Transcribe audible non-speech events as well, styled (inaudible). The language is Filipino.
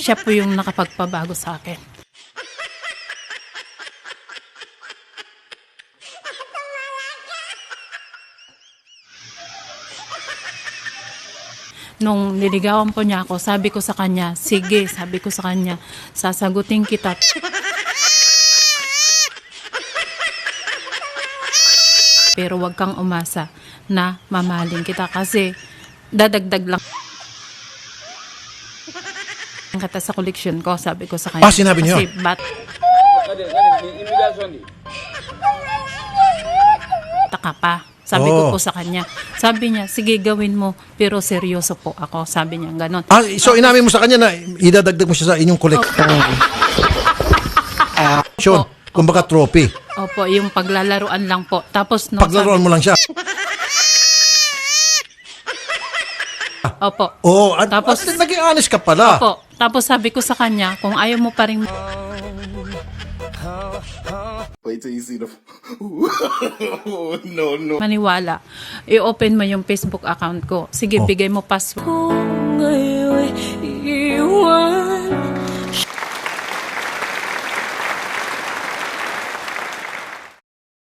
Siya po yung nakapagpabago sa akin. Nung niligawan po niya ako, sabi ko sa kanya, sige, sabi ko sa kanya, sasagutin kita. Pero wag kang umasa na mamahalin kita kasi dadagdag lang ang kata sa collection ko, sabi ko sa kanya. Ah, sinabi niyo? Kasi bat taka pa. Sabi ko po sa kanya. Sabi niya, sige gawin mo, pero seryoso po ako. Sabi niya ganon. Ah, so inamin mo sa kanya na idadagdag mo siya sa inyong collection. Opo. Kumbaga trophy. Opo, yung paglalaruan lang po. Tapos nung Paglaruan mo lang siya. sabi- Opo. Oo, at, Tapos- at naging honest ka pala. Opo. Tapos sabi ko sa kanya, kung ayaw mo pa rin Wait till you see the. (laughs) no, no. maniwala, i-open mo yung Facebook account ko. Sige, Oh. bigay mo password. Kung ngayon